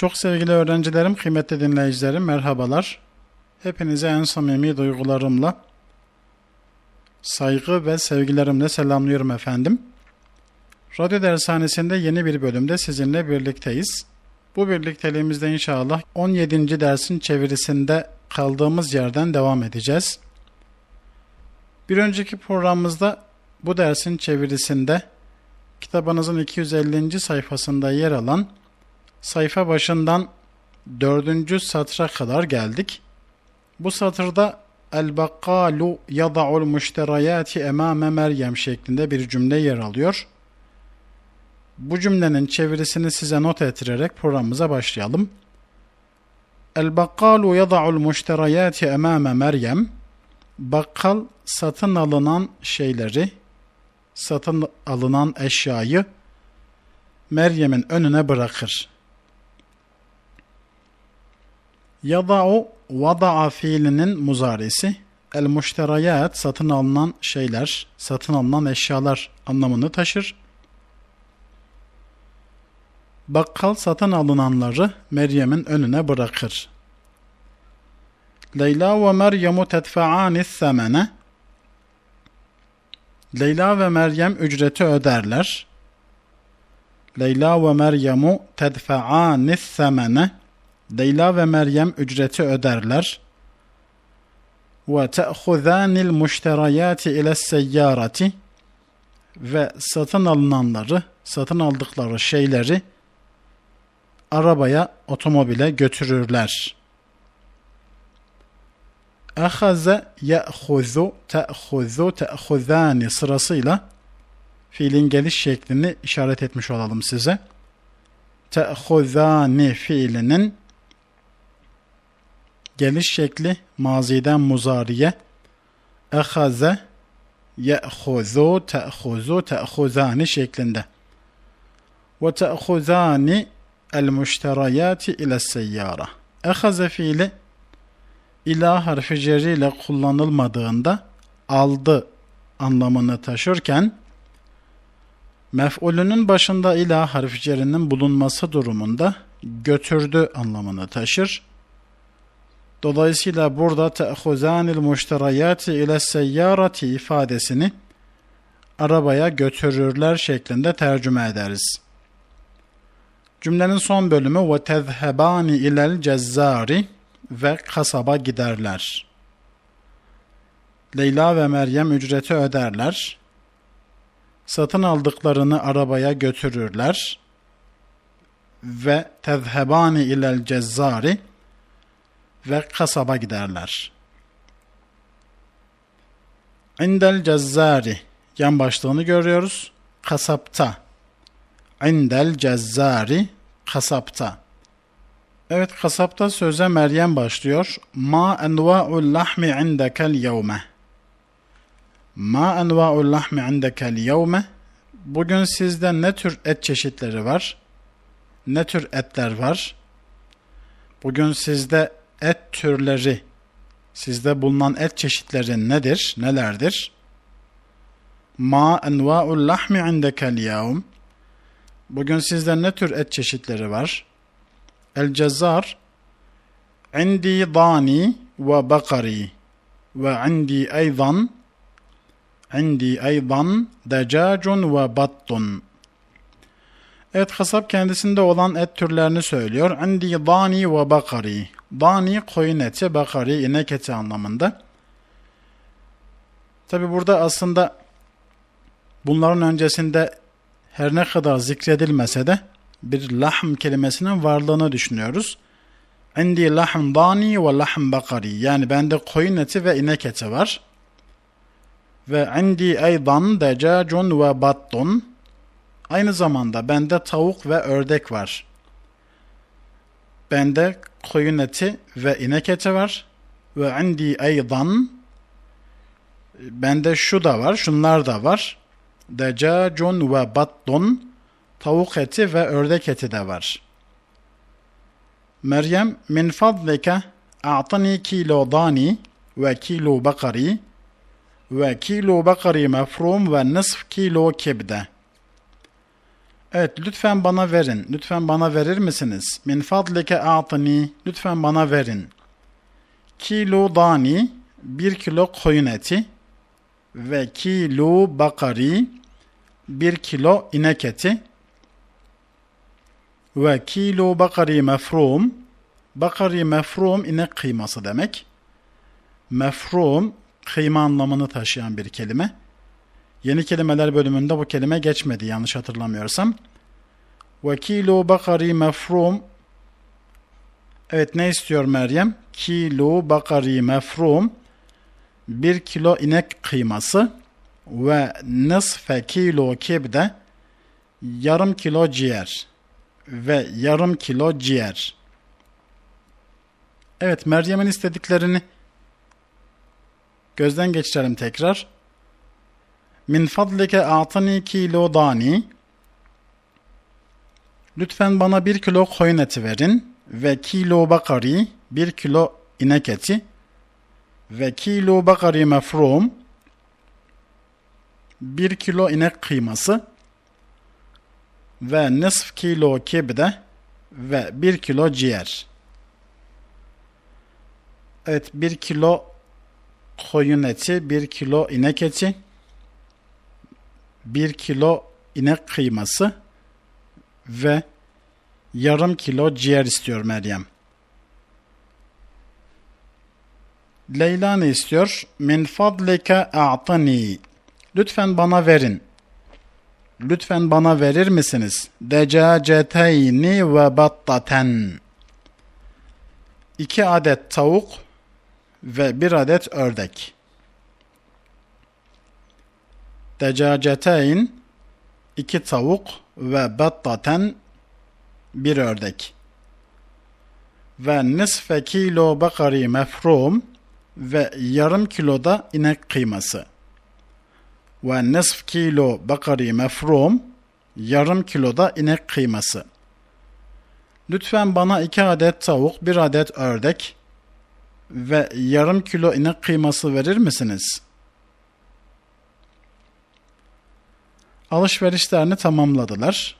Çok sevgili öğrencilerim, kıymetli dinleyicilerim merhabalar. Hepinize en samimi duygularımla, saygı ve sevgilerimle selamlıyorum efendim. Radyo Dershanesi'nde yeni bir bölümde sizinle birlikteyiz. Bu birlikteliğimizde inşallah 17. dersin çevirisinde kaldığımız yerden devam edeceğiz. Bir önceki programımızda bu dersin çevirisinde kitabınızın 250. sayfasında yer alan sayfa başından dördüncü satıra kadar geldik. Bu satırda El-Bakkalu yada'ul müşterayati emame Meryem şeklinde bir cümle yer alıyor. Bu cümlenin çevirisini size not ettirerek programımıza başlayalım. El-Bakkalu yada'ul müşterayati emame Meryem Bakkal satın alınan şeyleri, satın alınan eşyayı Meryem'in önüne bırakır. Yada'u vada'a fiilinin muzaresi. El müşterayat satın alınan şeyler, satın alınan eşyalar anlamını taşır. Bakkal satın alınanları Meryem'in önüne bırakır. Leyla ve Meryem'u tedfa'ani semene. Leyla ve Meryem ücreti öderler. Leyla ve Meryem'u tedfa'ani semene. Leyla ve Meryem ücreti öderler. Ve te'khuzanil müşterayati ile seyyarati ve satın alınanları, satın aldıkları şeyleri arabaya, otomobile götürürler. Ahaze ye'huzu, te'huzu, te'huzani sırasıyla fiilin geliş şeklini işaret etmiş olalım size. Te'huzani fiilinin geliş şekli maziden muzariye. Ehaze ye'huzu te'huzu te'huzani şeklinde. Ve te'huzani el müşterayati ile seyyara. Ehaze fiili ila harfi ile kullanılmadığında aldı anlamını taşırken mef'ulünün başında ila harfi bulunması durumunda götürdü anlamını taşır. Dolayısıyla burada te'huzanil müşterayati ile seyyarati ifadesini arabaya götürürler şeklinde tercüme ederiz. Cümlenin son bölümü ve tezhebani ilel cezzari ve kasaba giderler. Leyla ve Meryem ücreti öderler. Satın aldıklarını arabaya götürürler. Ve tezhebani ilel cezzari ve kasaba giderler. İndel cezzari yan başlığını görüyoruz. Kasapta. İndel cezzari kasapta. Evet kasapta söze Meryem başlıyor. Ma enva'ul lahmi indekel yevme. Ma enva'ul lahmi indekel yevme. Bugün sizde ne tür et çeşitleri var? Ne tür etler var? Bugün sizde et türleri, sizde bulunan et çeşitleri nedir, nelerdir? Ma enva'ul lahmi indekel yevm. Bugün sizde ne tür et çeşitleri var? El cezzar indi dani ve bakari ve indi eydan indi eydan decacun ve battun. Evet kasap kendisinde olan et türlerini söylüyor. Indi dani ve bakari. Dani koyun eti, bakari inek eti anlamında. Tabi burada aslında bunların öncesinde her ne kadar zikredilmese de bir lahm kelimesinin varlığını düşünüyoruz. Indi lahm dani ve lahm bakari. Yani bende koyun eti ve inek eti var. Ve indi eydan decacun ve battun. Aynı zamanda bende tavuk ve ördek var. Bende koyun eti ve inek eti var. Ve indi eydan bende şu da var, şunlar da var. Decacun ve battun tavuk eti ve ördek eti de var. Meryem min fadlike a'tani kilo dani ve kilo bakari ve kilo bakari mefrum ve nisf kilo kebde. Evet lütfen bana verin. Lütfen bana verir misiniz? Min fadlike a'tani. Lütfen bana verin. Kilo dani. Bir kilo koyun eti. Ve kilo bakari. Bir kilo inek eti. Ve kilo bakari mefrum. Bakari mefrum inek kıyması demek. Mefrum kıyma anlamını taşıyan bir kelime. Yeni kelimeler bölümünde bu kelime geçmedi yanlış hatırlamıyorsam. Ve kilo bakari mefrum Evet ne istiyor Meryem? Kilo bakari mefrum bir kilo inek kıyması ve nisfe kilo kebde yarım kilo ciğer ve yarım kilo ciğer. Evet Meryem'in istediklerini gözden geçirelim tekrar. Min fadlike a'tani kilo dani. Lütfen bana bir kilo koyun eti verin ve kilo bakari bir kilo inek eti ve kilo bakari mefrum bir kilo inek kıyması ve nisf kilo kebde ve bir kilo ciğer. Evet bir kilo koyun eti, bir kilo inek eti, bir kilo inek kıyması ve yarım kilo ciğer istiyor Meryem. Leyla ne istiyor? Min fadlike a'tani. Lütfen bana verin. Lütfen bana verir misiniz? Decaceteyni ve battaten. İki adet tavuk ve bir adet ördek. Decaceteyn iki tavuk ve battaten bir ördek. Ve nisfe kilo bakari mefrum ve yarım kiloda inek kıyması. Ve nisf kilo bakari mefrum yarım kiloda inek kıyması. Lütfen bana iki adet tavuk, bir adet ördek ve yarım kilo inek kıyması verir misiniz? Alışverişlerini tamamladılar.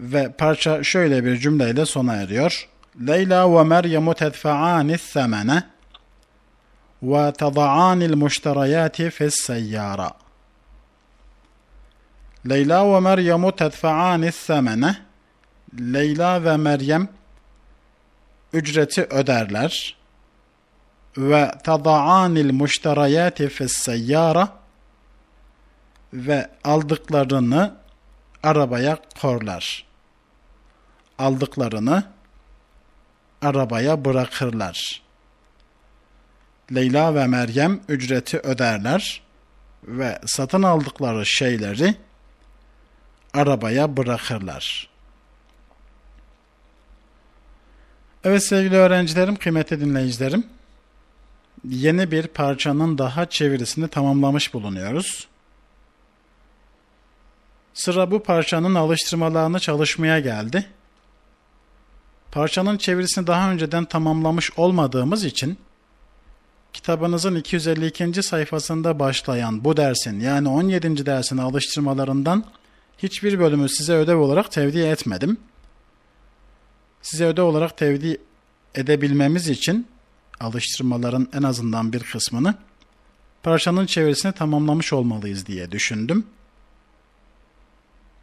Ve parça şöyle bir cümleyle sona eriyor. Leyla ve Meryem tedfa'ani semene ve tada'ani el-muşterayati fi's-seyyara. Leyla ve Meryem tedfa'ani semene Leyla ve Meryem ücreti öderler ve tada'anil muşterayati fi's-seyyara ve aldıklarını arabaya korlar. Aldıklarını arabaya bırakırlar. Leyla ve Meryem ücreti öderler ve satın aldıkları şeyleri arabaya bırakırlar. Evet sevgili öğrencilerim, kıymetli dinleyicilerim. Yeni bir parçanın daha çevirisini tamamlamış bulunuyoruz. Sıra bu parçanın alıştırmalarını çalışmaya geldi. Parçanın çevirisini daha önceden tamamlamış olmadığımız için kitabınızın 252. sayfasında başlayan bu dersin yani 17. dersin alıştırmalarından hiçbir bölümü size ödev olarak tevdi etmedim. Size ödev olarak tevdi edebilmemiz için alıştırmaların en azından bir kısmını parçanın çevirisini tamamlamış olmalıyız diye düşündüm.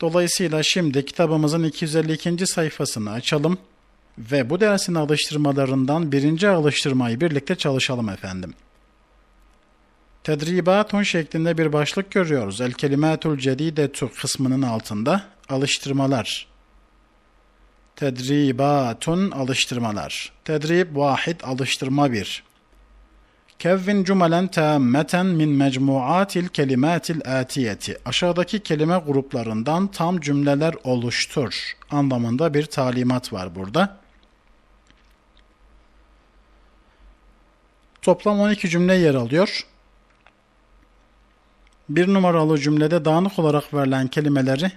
Dolayısıyla şimdi kitabımızın 252. sayfasını açalım ve bu dersin alıştırmalarından birinci alıştırmayı birlikte çalışalım efendim. Tedribatun şeklinde bir başlık görüyoruz. El kelimatul cedidetu kısmının altında alıştırmalar. Tedribatun alıştırmalar. Tedrib vahid alıştırma bir. Kevvin cümelen tâmmeten min mecmuatil kelimatil atiyeti. Aşağıdaki kelime gruplarından tam cümleler oluştur anlamında bir talimat var burada. Toplam 12 cümle yer alıyor. Bir numaralı cümlede dağınık olarak verilen kelimeleri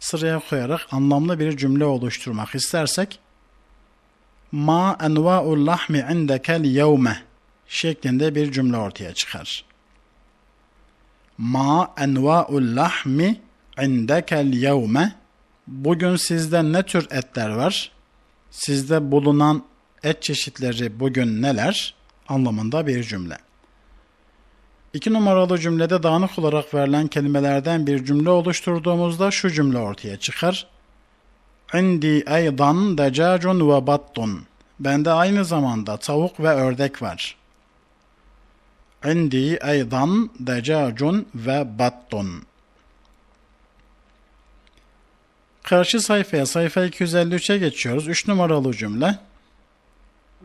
sıraya koyarak anlamlı bir cümle oluşturmak istersek Ma enva'ul lahmi indekel yevme şeklinde bir cümle ortaya çıkar. Ma enva'ul lahmi indekel yevme Bugün sizde ne tür etler var? Sizde bulunan et çeşitleri bugün neler? Anlamında bir cümle. İki numaralı cümlede dağınık olarak verilen kelimelerden bir cümle oluşturduğumuzda şu cümle ortaya çıkar. İndi eydan decacun ve battun. Bende aynı zamanda tavuk ve ördek var. Eydan decacun ve battun. Karşı sayfaya sayfa 253'e geçiyoruz. 3 numaralı cümle.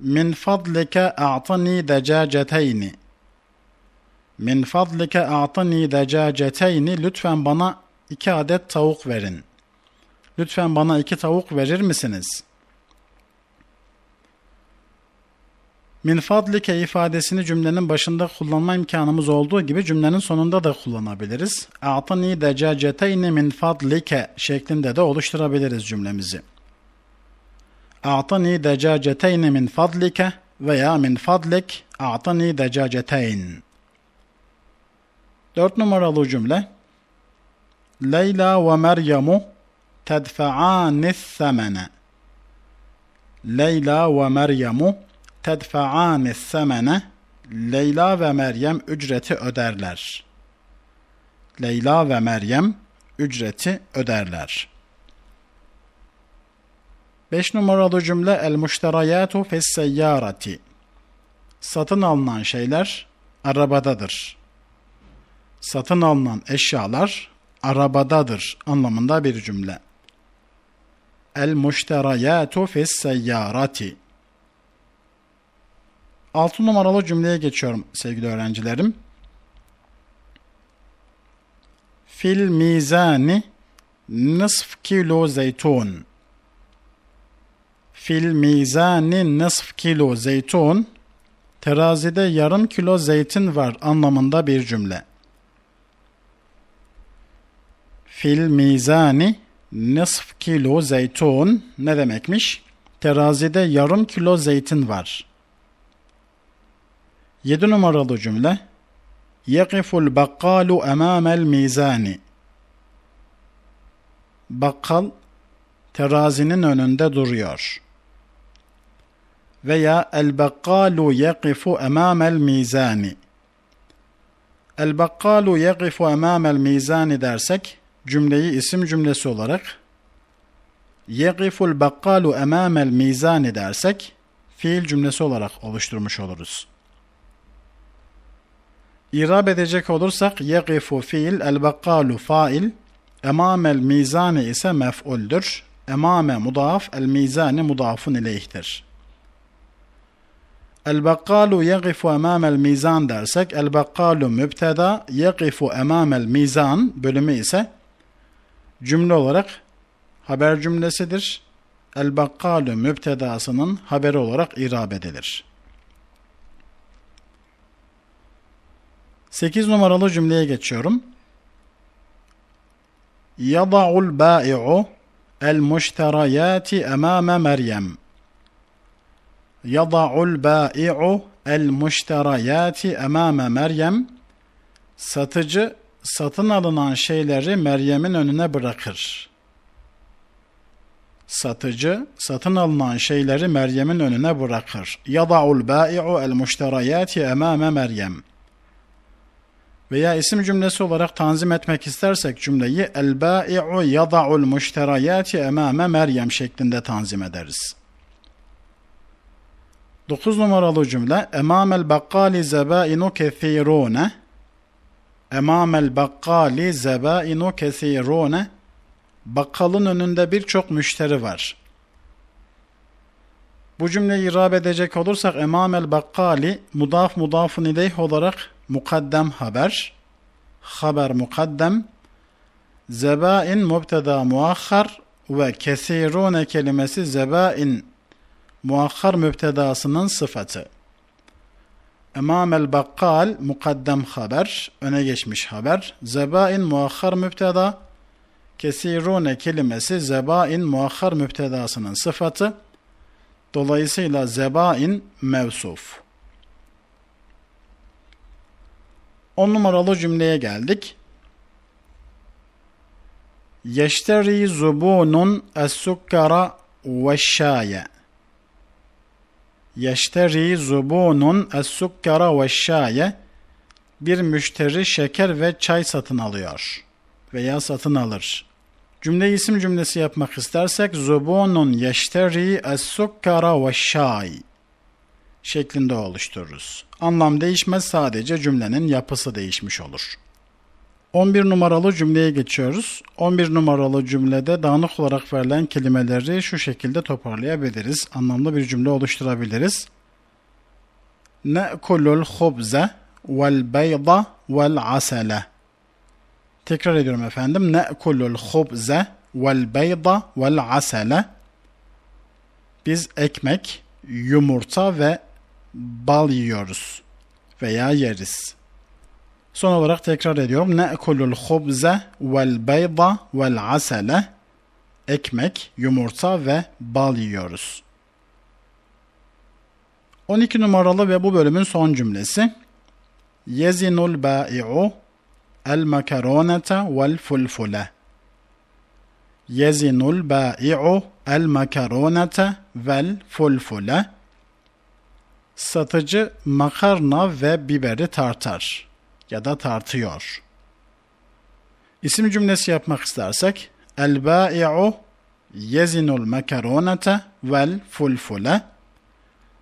Min fadlike a'tani decaceteyni. Min fadlike a'tani decaceteyni. Lütfen bana iki adet tavuk verin. Lütfen bana iki tavuk verir misiniz? Min fadlike ifadesini cümlenin başında kullanma imkanımız olduğu gibi cümlenin sonunda da kullanabiliriz. A'tani decaceteyni min fadlike şeklinde de oluşturabiliriz cümlemizi. A'tani decaceteyni min fadlike veya min fadlik a'tani decaceteyn. Dört numaralı cümle. Leyla ve Meryem'u tedfa'anis semene. Leyla ve Meryem'u tedfa'anis semene. Leyla ve Meryem ücreti öderler. Leyla ve Meryem ücreti öderler. 5 numaralı cümle el muşterayatu fes seyyarati. Satın alınan şeyler arabadadır. Satın alınan eşyalar arabadadır anlamında bir cümle. El muşterayatu fes seyyarati. 6 numaralı cümleye geçiyorum sevgili öğrencilerim. Fil mizani nısf kilo zeytun. Fil mizani nısf kilo zeytun. Terazide yarım kilo zeytin var anlamında bir cümle. Fil mizani nısf kilo zeytun ne demekmiş? Terazide yarım kilo zeytin var. 7 numaralı cümle Yekiful bakkalu emamel mizani Bakkal terazinin önünde duruyor. Veya el bakkalu yekifu emamel mizani El bakkalu yekifu emamel mizani dersek cümleyi isim cümlesi olarak yekiful bakkalu emamel mizani dersek fiil cümlesi olarak oluşturmuş oluruz. İrab edecek olursak yegifu fiil, el bakkalu fail, emamel mizani ise mef'uldür. Emame mudaf, el mizani mudafun ileyhtir. El bakkalu yegifu emamel mizan dersek, el bakkalu mübteda, yegifu emamel mizan bölümü ise cümle olarak haber cümlesidir. El bakkalu mübtedasının haberi olarak irab edilir. 8 numaralı cümleye geçiyorum. Yada'ul bâ'i'u el muşterayati emâme Meryem. Yada'ul bâ'i'u el muşterayati emâme Meryem. Satıcı satın alınan şeyleri Meryem'in önüne bırakır. Satıcı satın alınan şeyleri Meryem'in önüne bırakır. Yada'ul bâ'i'u el muşterayati emâme Meryem veya isim cümlesi olarak tanzim etmek istersek cümleyi el bâ'i'u yada'ul müşterayati emame Meryem şeklinde tanzim ederiz. 9 numaralı cümle emamel bakkali zebainu kethirune emamel bakkali zebainu kethirune bakkalın önünde birçok müşteri var. Bu cümleyi irab edecek olursak emamel bakkali mudaf mudafun ileyh olarak mukaddem haber, haber mukaddem, zebain mubteda muakhar ve kesirune kelimesi zebain muakhar mübtedasının sıfatı. Emamel bakkal mukaddem haber, öne geçmiş haber. Zebain muakhar mübteda, kesirune kelimesi zebain muakhar mübtedasının sıfatı. Dolayısıyla zebain mevsuf. On numaralı cümleye geldik. Yeşteri zubunun es-sukkara ve şaye. Yeşteri zubunun es-sukkara ve şaye. Bir müşteri şeker ve çay satın alıyor veya satın alır. Cümleyi isim cümlesi yapmak istersek zubunun yeşteri es-sukkara ve şay şeklinde oluştururuz. Anlam değişmez sadece cümlenin yapısı değişmiş olur. 11 numaralı cümleye geçiyoruz. 11 numaralı cümlede dağınık olarak verilen kelimeleri şu şekilde toparlayabiliriz. Anlamlı bir cümle oluşturabiliriz. Ne'kulul hubze vel beyda vel asele. Tekrar ediyorum efendim. Ne'kulul hubze vel beyda vel asele. Biz ekmek, yumurta ve bal yiyoruz veya yeriz. Son olarak tekrar ediyorum. Ne'kulul hubze vel beyda vel asele. Ekmek, yumurta ve bal yiyoruz. 12 numaralı ve bu bölümün son cümlesi. Yezinul bai'u el makaronete vel fulfule. Yezinul bai'u el makaronete vel fulfule. Satıcı makarna ve biberi tartar ya da tartıyor. İsim cümlesi yapmak istersek el bai'u yezinul makaronete vel fulfule.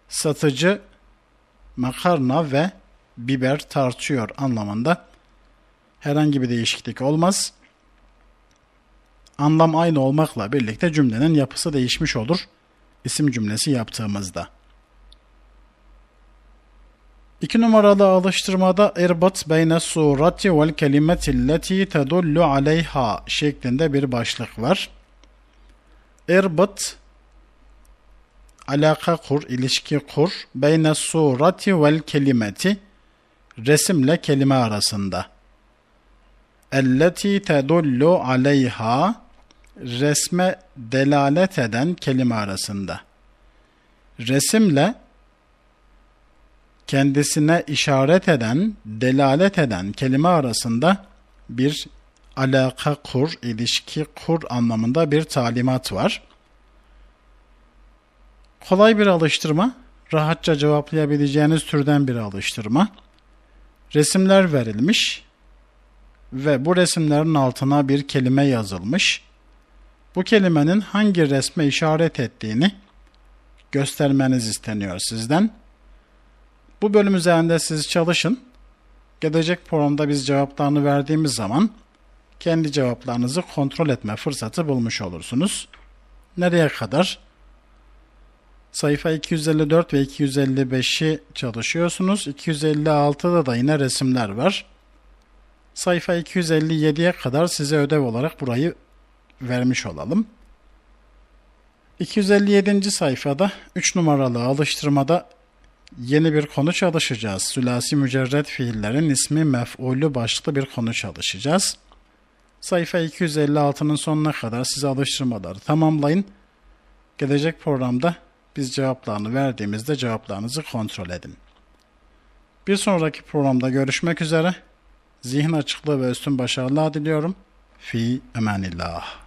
Satıcı makarna ve biber tartıyor anlamında herhangi bir değişiklik olmaz. Anlam aynı olmakla birlikte cümlenin yapısı değişmiş olur isim cümlesi yaptığımızda. İki numaralı alıştırmada irbat beyne surati vel kelimeti leti tedullu aleyha şeklinde bir başlık var. İrbat alaka kur, ilişki kur. Beyne surati vel kelimeti resimle kelime arasında. Elleti tedullu aleyha resme delalet eden kelime arasında. Resimle kendisine işaret eden, delalet eden kelime arasında bir alaka kur, ilişki kur anlamında bir talimat var. Kolay bir alıştırma, rahatça cevaplayabileceğiniz türden bir alıştırma. Resimler verilmiş ve bu resimlerin altına bir kelime yazılmış. Bu kelimenin hangi resme işaret ettiğini göstermeniz isteniyor sizden. Bu bölüm üzerinde siz çalışın. Gelecek programda biz cevaplarını verdiğimiz zaman kendi cevaplarınızı kontrol etme fırsatı bulmuş olursunuz. Nereye kadar? Sayfa 254 ve 255'i çalışıyorsunuz. 256'da da yine resimler var. Sayfa 257'ye kadar size ödev olarak burayı vermiş olalım. 257. sayfada 3 numaralı alıştırmada yeni bir konu çalışacağız. Sülasi mücerred fiillerin ismi mef'ulü başlıklı bir konu çalışacağız. Sayfa 256'nın sonuna kadar size alıştırmaları tamamlayın. Gelecek programda biz cevaplarını verdiğimizde cevaplarınızı kontrol edin. Bir sonraki programda görüşmek üzere. Zihin açıklığı ve üstün başarılar diliyorum. Fi emanillah.